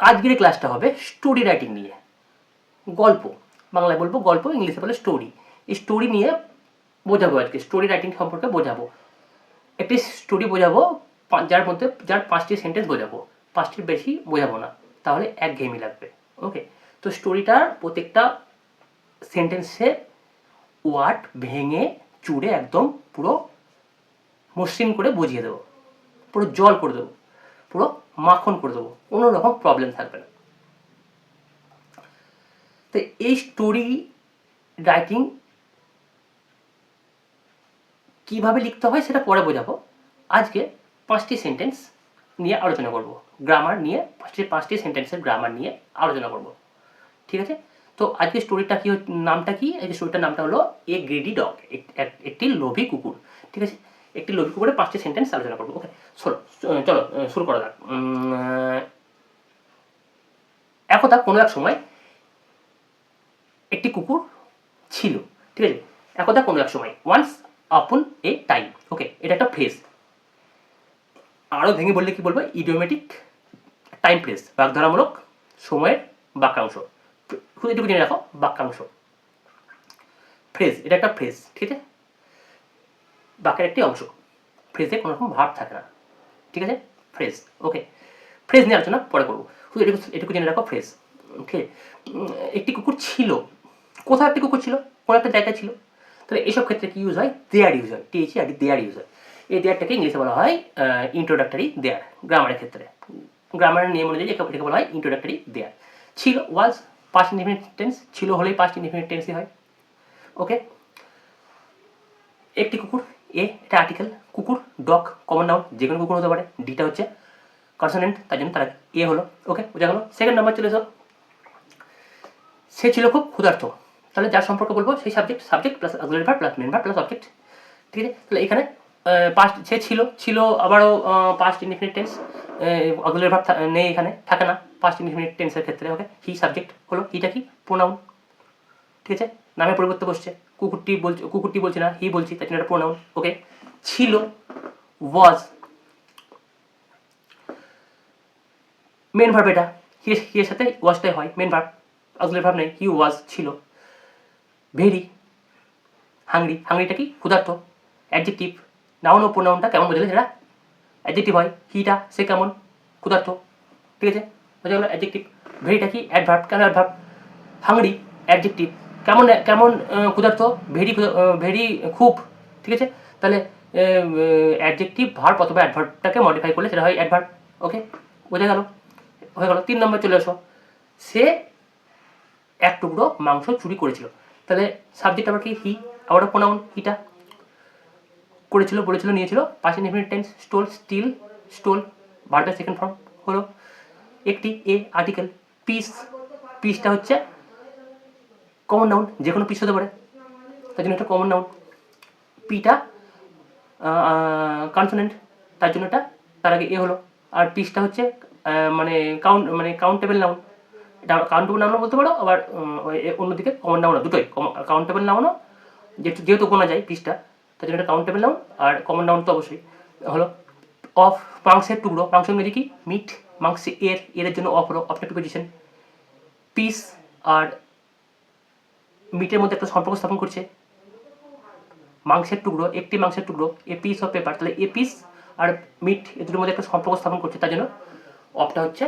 আজকের ক্লাসটা হবে স্টোরি রাইটিং নিয়ে। গল্প। বাংলায় বলব গল্প, ইংলিশে বলে স্টোরি এই স্টোরি নিয়ে বোঝাবো আজকে। স্টোরি রাইটিং সম্পর্কে বোঝাবো। একটি স্টোরি বোঝাবো যার মধ্যে, যার পাঁচটি সেন্টেন্স বোঝাবো। পাঁচটির বেশি বোঝাবো না। তাহলে এক ঘেমি লাগবে। ওকে তো স্টোরিটার প্রত্যেকটা সেন্টেন্সে ওয়ার্ড ভেঙে, চুড়ে একদম পুরো মসৃণ করে বুঝিয়ে দেবো। পুরো জল করে দেবো। পুরো মাখন করে দেবো। কোনো রকম প্রবলেম থাকবে না। তো এই স্টোরি রাইটিং কীভাবে লিখতে হয় সেটা পরে বোঝাবো। আজকে পাঁচটি সেন্টেন্স নিয়ে আলোচনা করব। গ্রামার নিয়ে পাঁচটি পাঁচটি সেন্টেন্সের গ্রামার নিয়ে আলোচনা করব। ঠিক আছে? তো আজকে স্টোরিটা কি নামটা কি? আজকে স্টোরিটার নামটা হলো এ গ্রেডি ডগ একটি লোভী কুকুর। ঠিক আছে? একটি লোভী কুকুরের পাঁচটি সেন্টেন্স আলোচনা করব। ওকে চলো শুরু করা যাক। একদা কোনো এক সময় একটি কুকুর ছিল, ঠিক আছে? একদা কোনো এক সময় ওয়ান্স আপন এ টাইম ওকে এটা একটা ফ্রেজ আরও ভেঙে বললে কি বলব? ইডিওমেটিক টাইম ফ্রেজ বাগধারামূলক সময়ের বাক্যাংশ। শুধু এটুকু জেনে রাখো, বাক্যাংশ। ফ্রেজ এটা একটা ফ্রেজ ঠিক আছে? বাক্যের একটি অংশ। ফ্রেজে কোনো রকম ভাব থাকে না। ঠিক আছে? ফ্রেজ ওকে ফ্রেজ নিয়ে আলোচনা পরে করব। শুধু এটুকু এটুকু জেনে রাখো ফ্রেজ ওকে একটি কুকুর ছিল। কোথাও একটি কুকুর ছিল? কোনো একটা জায়গায় ছিল? তাহলে এইসব ক্ষেত্রে কি ইউজ হয়? দেয়ার ইউজ হয়। টিএইচি আর দেয়ার ইউজ হয়। এই দেয়ারটাকে ইংলিশে বলা হয় ইন্ট্রোডাক্টরি দেয়ার গ্রামারের ক্ষেত্রে। গ্রামারের নিয়ম অনুযায়ী এটাকে বলা হয় ইন্ট্রোডাক্টরি দেয়ার ছিল ওয়াজ পাস্ট ইনডিফিনিট টেন্স ছিল হলেই পাস্ট ইনডিফিনিট টেন্সই হয়। ওকে একটি কুকুর এ এটা আর্টিকেল কুকুর ডগ কমন নাউন যে কোনো কুকুর হতে পারে ডিটা হচ্ছে কনসোনেন্ট তার জন্য তারা এ হলো ওকে বোঝা গেলো? সেকেন্ড নাম্বার চলে এসো। সে ছিল খুব ক্ষুধার্ত। তাহলে যার সম্পর্কে বলব? সেই subject subject plus auxiliary verb plus main verb plus object ঠিক আছে? তাহলে এখানে পাস্ট সে ছিল ছিল আবারও past indefinite tense auxiliary verb নেই এখানে, থাকে না পাস্ট ইনডিফিনিট টেন্সের ক্ষেত্রে ওকে হি সাবজেক্ট হলো হিটা কি? প্রোনাউন ঠিক আছে? নামে পরিবর্তে বসছে। কুকুরটি বলছে কুকুরটি বলছে না, হি বলছি জন্য একটা প্রোনাউন ওকে ছিল ওয়াজ মেন ভার্ব এটা। হি এর সাথে ওয়াজটাই হয় মেন ভার্ব অক্সিলারি ভার্ব নেই হি ওয়াজ ছিল। ভেরি হাংরি হাংরিটা কি? ক্ষুধার্ত। অ্যাডজেক্টিভ নাউন ও প্রোনাউনটা কেমন বোঝালে সেটা? অ্যাডজেক্টিভ হয় হিটা সে কেমন? ক্ষুধার্ত। ঠিক আছে? বোঝা গেলো? অ্যাডজেক্টিভ ভেরিটা কি? অ্যাডভার্ব কেন অ্যাডভার্ব হাংরি অ্যাডজেক্টিভ কেমন কেমন ক্ষুধার্ত? ভেরি ভেরি খুব, ঠিক আছে? তাহলে অ্যাডজেক্টিভ ভার্ব অথবা অ্যাডভার্বটাকে মডিফাই করলে সেটা হয় অ্যাডভার্ব ওকে বোঝা গেল? হয়ে গেল। তিন নম্বর চলে এসো সে এক টুকরো মাংস চুরি করেছিল। তাহলে সাবজেক্ট আবার কি? হি আবারও প্রোনাউন হিটা করেছিল, বলেছিল, নিয়েছিল। পাশে infinite tense stole steal stole ভার্বের সেকেন্ড ফর্ম হলো একটি এ আর্টিকেল পিস পিসটা হচ্ছে কমন নাউন যে কোনো পিস হতে পারে। তার জন্য একটা কমন নাউন পিটা কনসোনেন্ট তার জন্য এটা। তার আগে এ হলো। আর পিসটা হচ্ছে মানে কাউন্ট মানে কাউন্টেবল নাউন এটা কাউন্টেবল নাউনও বলতে পারো, আবার অন্যদিকে কমন নাউনও দুটোই। কাউন্টেবল নাউনও যেহেতু গোনা যায় পিসটা তার জন্য এটা কাউন্টেবল নাউন আর কমন নাউন তো অবশ্যই। হলো অফ মাংসের টুকরো। মাংস ইংরেজি কি? মিট মাংসে এর এর জন্য অফ হলো। অফটা প্রিপোজিশন পিস আর মিটের মধ্যে একটা সম্পর্ক স্থাপন করছে। মাংসের টুকরো, একটি মাংসের টুকরো এ পিস অফ পেপার তাহলে এ পিস আর মিট এ দুটোর মধ্যে একটা সম্পর্ক স্থাপন করছে, তার জন্য অফটা হচ্ছে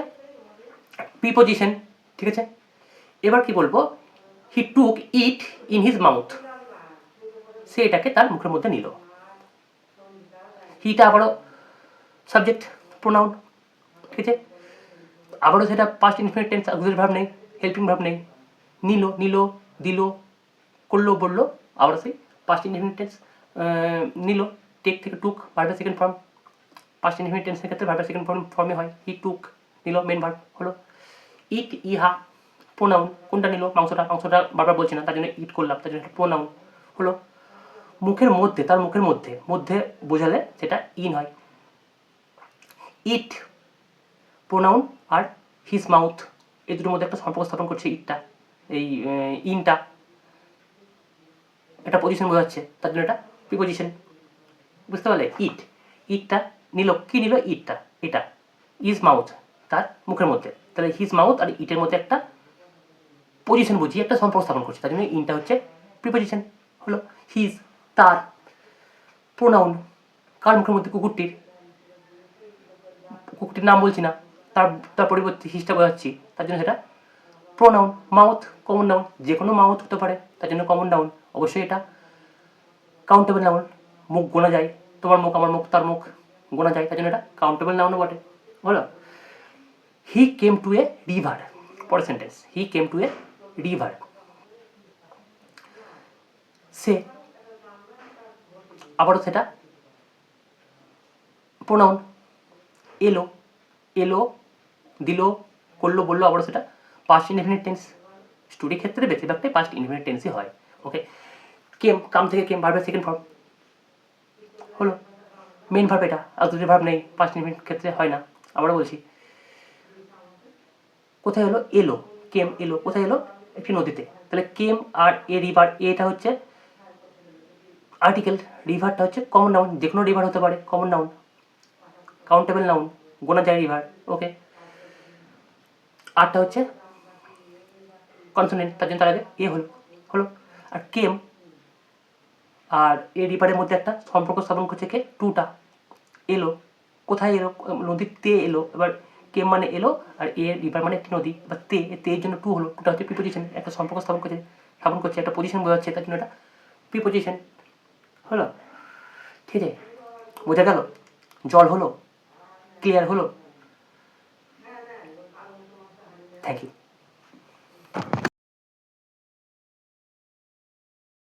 প্রিপোজিশন ঠিক আছে? এবার কি বলব? He took it in his mouth সে এটাকে তার মুখের মধ্যে নিল। হিটা আবারও সাবজেক্ট প্রোনাউন ঠিক আছে? আবারও সেটা past infinite tense auxiliary verb নেই হেল্পিং ভার্ব নেই। নিল নিল দিল, করল, বলল, আবার সেই পাস্ট ইনফিনিট টেন্স নিল টেক থেকে টুক ভার্বের সেকেন্ড ফর্ম পাস্ট ইনফিনিট ক্ষেত্রে ভার্বের সেকেন্ড ফর্ম ফর্মে হয় হি টুক নিল মেন ভার্ব হলো ইট ইহা প্রোনাউন কোনটা নিল, মাংসটা মাংসটা বারবার বলছি না, তার জন্য ইট করলাম, তার জন্য প্রোনাউন হলো, মুখের মধ্যে, তার মুখের মধ্যে মধ্যে বোঝালে সেটা ইন হয় ইট প্রোনাউন আর হিজ মাউথ এই দুটোর মধ্যে একটা সম্পর্ক স্থাপন করছে ইটটা এই ইনটা একটা পজিশন বোঝাচ্ছে। তার জন্য এটা প্রিপোজিশন বুঝতে পারলে? ইট। ইটটা নিল, কি নিল? ইটটা। এটা। ইজ মাউথ তার মুখের মধ্যে। তাহলে হিজ মাউথ আর ইটের মধ্যে একটা পজিশন বুঝিয়ে একটা সম্পর্ক স্থাপন করছে। তার জন্য ইনটা হচ্ছে প্রিপোজিশন হলো হিজ তার প্রোনাউন কার মুখের মধ্যে? কুকুরটির। কুকুরটির নাম বলছি না। তার তার পরিবর্তে হিসটা বোঝাচ্ছি। তার জন্য সেটা প্রোনাউন মাউথ কমন নাউন যে কোনো মাউথ হতে পারে, তার জন্য কমন নাউন অবশ্যই এটা। কাউন্টেবল নাউন মুখ গোনা যায়, তোমার মুখ, আমার মুখ, তার মুখ গোনা যায়, তার জন্য এটা কাউন্টেবল নাউনও বটে বলো he came to a river পরের sentence he came to a river সে আবারও সেটা প্রোনাউন এলো এলো, দিল, করল, বলল, আবারও সেটা পাস্ট ইনডিফিনিট টেন্স স্টুডি ক্ষেত্রে বেশিরভাগটাই পাস্ট ইনডিফিনিট টেন্সই হয় ওকে কেম কাম থেকে কেম ভার্বের সেকেন্ড ফর্ম হলো মেন ভার্ব এটা অক্সিলারি ভার্ব নেই পাস্ট ইনডিফিনিট ক্ষেত্রে হয় না, আবারও বলছি। কোথায় হলো? এলো কেম এলো, কোথায় এলো? একটি নদীতে, তাহলে কেম আর এ রিভার এটা হচ্ছে আর্টিকেল রিভারটা হচ্ছে কমন নাউন যে কোনো রিভার হতে পারে কমন নাউন কাউন্টেবল নাউন গোনা যায় রিভার ওকে আরটা হচ্ছে কনসোনেন্ট তার জন্য তার আগে এ হলো হলো। আর কেম আর এ রিভারের মধ্যে একটা সম্পর্ক স্থাপন করছে কে? টুটা এলো, কোথায় এলো? নদীর তে এলো, এবার কেম মানে এলো, আর এ রিভার মানে একটি নদী। এবার তে, এ তের জন্য টু হলো। টুটা হচ্ছে প্রিপোজিশন একটা সম্পর্ক স্থাপন করছে স্থাপন করছে, একটা পজিশন বোঝাচ্ছে, তার জন্য এটা প্রিপোজিশন হলো? ঠিক আছে? বোঝা গেল? জল হলো? ক্লিয়ার হলো? Thank you